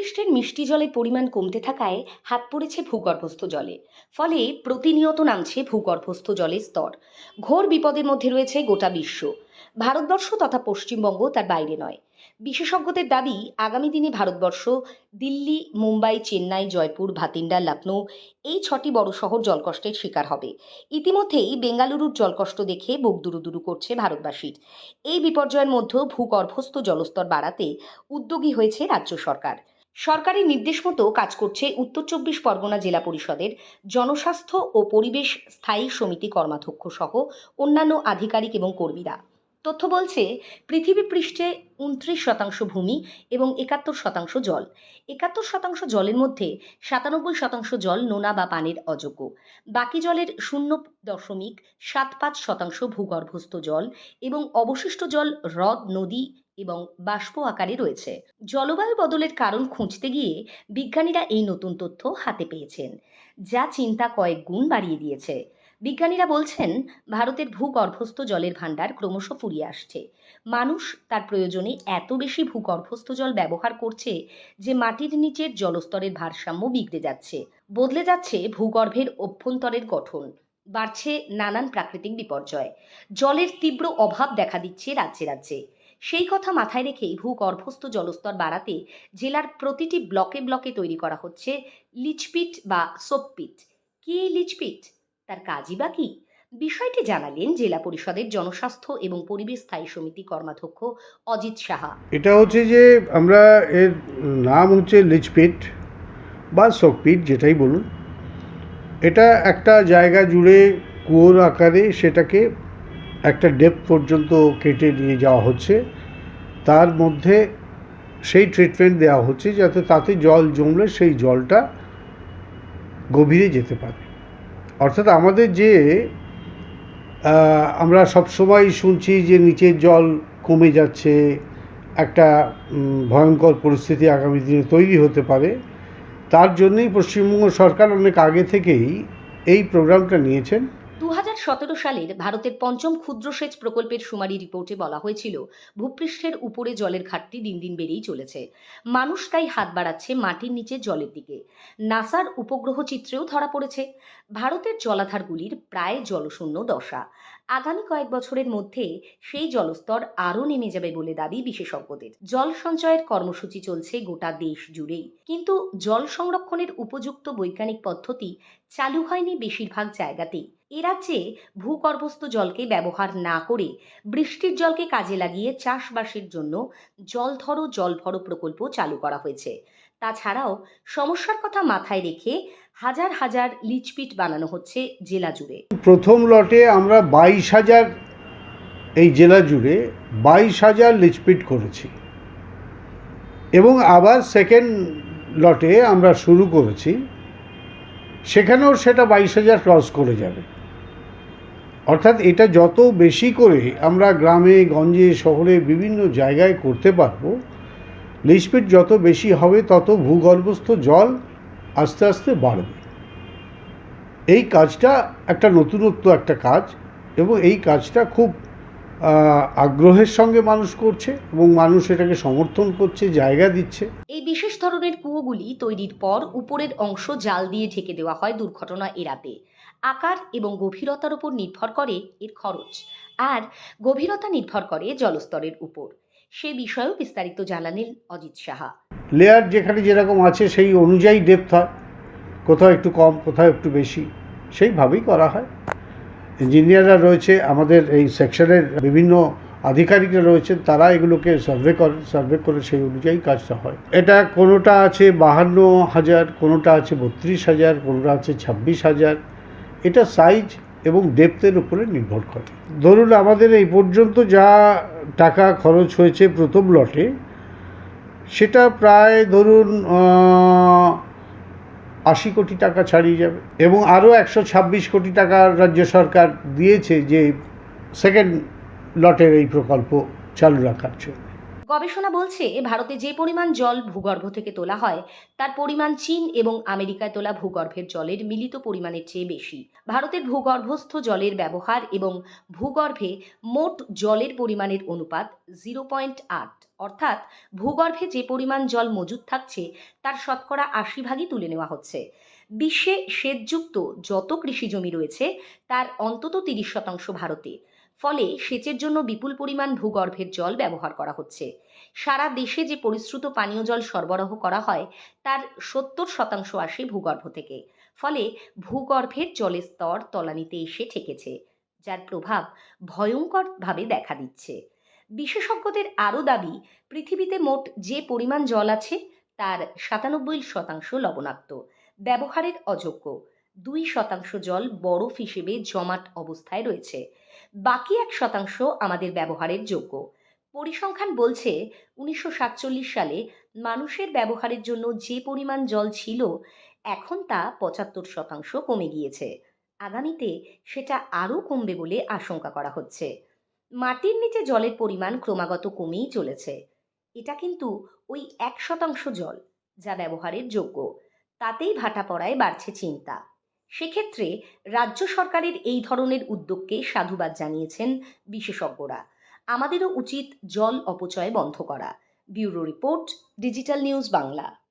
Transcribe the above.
ভূপৃষ্ঠের মিষ্টি জলের পরিমাণ কমতে থাকায় হাত পড়েছে ভূগর্ভস্থ জলে। ফলে প্রতিনিয়ত নামছে ভূগর্ভস্থ জলের স্তর। ঘোর বিপদের মধ্যে রয়েছে গোটা বিশ্ব। ভারতবর্ষ তথা পশ্চিমবঙ্গ তার বাইরে নয়। বিশেষজ্ঞদের দাবি, আগামী দিনে ভারতবর্ষ দিল্লি, মুম্বাই, চেন্নাই, জয়পুর, ভাতিন্ডা লখনৌ এই ছটি বড় শহর জলকষ্টের শিকার হবে। ইতিমধ্যেই বেঙ্গালুরুর জলকষ্ট দেখে বুক দুরুদুরু করছে ভারতবাসীর এই বিপর্যয়ের মধ্যেও ভূগর্ভস্থ জলস্তর বাড়াতে উদ্যোগী হয়েছে রাজ্য সরকার। সরকারি নির্দেশ মতো কাজ করছে উত্তর চব্বিশ পরগনা জেলা পরিষদের জনস্বাস্থ্য ও পরিবেশ স্থায়ী সমিতি কর্মাধ্যক্ষ সহ অন্যান্য আধিকারিক এবং কর্মীরা। তথ্য বলছে, পৃথিবী পৃষ্ঠে উনত্রিশ শতাংশ ভূমি এবং একাত্তর শতাংশ জল। একাত্তর শতাংশ জলের মধ্যে সাতানব্বই শতাংশ জল নোনা বা পানির অযোগ্য। বাকি জলের শূন্য দশমিক সাত পাঁচ শতাংশ ভূগর্ভস্থ জল এবং অবশিষ্ট জল হ্রদ, নদী এবং বাষ্প আকারে রয়েছে। জলবায়ু বদলের কারণ খুঁজতে গিয়ে বিজ্ঞানীরা এই নতুন তথ্য হাতে পেয়েছেন, যা চিন্তা কয়েক গুণ বাড়িয়ে দিয়েছে। বিজ্ঞানীরা বলছেন, ভারতের ভূগর্ভস্থ জলের ভাণ্ডার ক্রমশ ফুরিয়ে আসছে। মানুষ তার প্রয়োজনে এত বেশি ভূগর্ভস্থ জল ব্যবহার করছে যে মাটির নিচের জলস্তরের ভারসাম্য বিগড়ে যাচ্ছে। বদলে যাচ্ছে ভূগর্ভের অভ্যন্তরের গঠন। বাড়ছে নানান প্রাকৃতিক বিপর্যয়। জলের তীব্র অভাব দেখা দিচ্ছে রাজ্যে রাজ্যে। সেই কথা মাথায় রেখেই ভূগর্ভস্থ জলস্তর বাড়াতে জেলার প্রতিটি ব্লকে ব্লকে তৈরি করা হচ্ছে লিচপিট বা সোপপিট। কি লিচপিট? তার কাজই বা কি? বিষয়টি জানালেন জেলা পরিষদের জনস্বাস্থ্য এবং পরিবেশ স্থায়ী সমিতি কর্মাধ্যক্ষ অজিত সাহা। এটা হচ্ছে যে আমরা এর নাম হচ্ছে লিচপিট বা শোকপিট যেটাই বলুন। এটা একটা জায়গা জুড়ে কুয়োর আকারে সেটাকে একটা ডেপ পর্যন্ত কেটে নিয়ে যাওয়া হচ্ছে। তার মধ্যে সেই ট্রিটমেন্ট দেওয়া হচ্ছে যাতে তাতে জল জমলে সেই জলটা গভীরে যেতে পারে। অর্থাৎ আমাদের যে আমরা সবসময় শুনছি যে নিচের জল কমে যাচ্ছে, একটা ভয়ঙ্কর পরিস্থিতি আগামী দিনে তৈরি হতে পারে। তার জন্যই পশ্চিমবঙ্গ সরকার অনেক আগে থেকেই এই প্রোগ্রামটা নিয়েছেন। দু সালের ভারতের পঞ্চম ক্ষুদ্রসেচ প্রকল্পের সুমারি রিপোর্টে বলা হয়েছিল, ভূপৃষ্ঠের উপরে জলের ঘাটতি দিন দিন বেড়েই চলেছে। মানুষ তাই হাত বাড়াচ্ছে মাটির নিচে জলের দিকে। নাসার উপগ্রহ চিত্রেও ধরা পড়েছে। ভারতের জলাধারগুলির প্রায় জলশূন্য দশা। আগামী কয়েক বছরের মধ্যে সেই জলস্তর আরও নেমে যাবে বলে দাবি বিশেষজ্ঞদের। জল সঞ্চয়ের কর্মসূচি চলছে গোটা দেশ জুড়েই। কিন্তু জল সংরক্ষণের উপযুক্ত বৈজ্ঞানিক পদ্ধতি চালু হয়নি বেশিরভাগ জায়গাতেই। এ রাজ্যে ভূগর্ভস্থ জলকে ব্যবহার না করে বৃষ্টির জলকে কাজে লাগিয়ে চাষবাসের জন্য জল ধরো জল ভরো প্রকল্প চালু করা হয়েছে। তাছাড়াও সমস্যার কথা মাথায় রেখে হাজার হাজার লিচপিট বানানো হচ্ছে জেলা জুড়ে। প্রথম লটে আমরা বাইশ হাজার, এই জেলা জুড়ে বাইশ হাজার লিচপিট করেছি। এবং আবার সেকেন্ড লটে আমরা শুরু করেছি। সেখানেও সেটা বাইশ হাজার ক্রস করে যাবে। অর্থাৎ এটা যত বেশি করে আমরা গ্রামে, গঞ্জে, শহরে বিভিন্ন জায়গায় করতে পারব লিচপিট যত বেশি হবে তত ভূগর্ভস্থ জল আস্তে আস্তে বাড়বে। এই কাজটা একটা নতুনত্ব একটা কাজ এবং এই কাজটা খুব আগ্রহের সঙ্গে মানুষ করছে এবং মানুষ এটাকে সমর্থন করছে, জায়গা দিচ্ছে। এই বিশেষ ধরনের কুয়োগুলি তৈরির পর উপরের অংশ জাল দিয়ে ঢেকে দেওয়া হয় দুর্ঘটনা এড়াতে। আকার এবং গভীরতার উপর নির্ভর করে এর খরচ আর গভীরতা নির্ভর করে জলস্তরের উপর। সে বিষয়েও বিস্তারিত জানালেন অজিত সাহা। লেয়ার যেখানে যেরকম আছে সেই অনুযায়ী ডেপথ হয়। কোথাও একটু কম, কোথাও একটু বেশি, সেইভাবেই করা হয়। ইঞ্জিনিয়াররা রয়েছে, আমাদের এই সেকশনের বিভিন্ন আধিকারিকরা রয়েছেন, তারা এগুলোকে সার্ভে করে সার্ভে করে সেই অনুযায়ী কাজটা হয়। এটা কোনোটা আছে বাহান্ন হাজার, কোনোটা আছে বত্রিশ হাজার, কোনোটা আছে ছাব্বিশ হাজার। এটা সাইজ এবং ডেপথের উপরে নির্ভর করে। ধরুন আমাদের এই পর্যন্ত যা টাকা খরচ হয়েছে প্রথম লটে সেটা প্রায় ধরুন আশি কোটি টাকা ছাড়িয়ে যাবে এবং আরও একশো ছাব্বিশ কোটি টাকা রাজ্য সরকার দিয়েছে যে সেকেন্ড লটের এই প্রকল্প চালু রাখার জন্য। গবেষণা বলছে, ভারতে যে পরিমাণ জল ভূগর্ভ থেকে তোলা হয়, তার পরিমাণ চীন এবং আমেরিকায় তোলা ভূগর্ভের জলের মিলিত পরিমাণের চেয়ে বেশি। ভারতের ভূগর্ভস্থ জলের ব্যবহার এবং ভূগর্ভে মোট জলের পরিমাণের অনুপাত জিরো পয়েন্ট আট, অর্থাৎ ভূগর্ভে যে পরিমাণ জল মজুদ থাকছে, তার শতকরা আশি ভাগই তুলে নেওয়া হচ্ছে। বিশ্বে সেচযুক্ত যত কৃষি জমি রয়েছে, তার অন্তত তিরিশ শতাংশ ভারতে। ফলে সেচের জন্য বিপুল পরিমাণ ভূগর্ভের জল ব্যবহার করা হচ্ছে। সারা দেশে যে পরিশ্রুত পানীয় জল সরবরাহ করা হয়, তার সত্তর শতাংশ আসে ভূগর্ভ থেকে। ফলে ভূগর্ভের জলের স্তর তলানিতে এসে ঠেকেছে, যার প্রভাব ভয়ঙ্করভাবে দেখা দিচ্ছে। বিশেষজ্ঞদের আরও দাবি, পৃথিবীতে মোট যে পরিমাণ জল আছে, তার সাতানব্বই শতাংশ লবণাক্ত, ব্যবহারের অযোগ্য। দুই শতাংশ জল বরফ হিসেবে জমাট অবস্থায় রয়েছে। বাকি এক শতাংশ আমাদের ব্যবহারের যোগ্য। পরিসংখ্যান বলছে, উনিশশো সাতচল্লিশ সালে মানুষের ব্যবহারের জন্য যে পরিমাণ জল ছিল, এখন তা পঁচাত্তর শতাংশ কমে গিয়েছে। আগামীতে সেটা আরও কমবে বলে আশঙ্কা করা হচ্ছে। মাটির নিচে জলের পরিমাণ ক্রমাগত কমেই চলেছে। এটা কিন্তু ওই এক শতাংশ জল যা ব্যবহারের যোগ্য। তাতেই ভাটা পড়ায় বাড়ছে চিন্তা। সেক্ষেত্রে রাজ্য সরকারের এই ধরনের উদ্যোগকে সাধুবাদ জানিয়েছেন বিশেষজ্ঞরা। আমাদেরও উচিত জল অপচয় বন্ধ করা। Bureau report, digital news Bangla.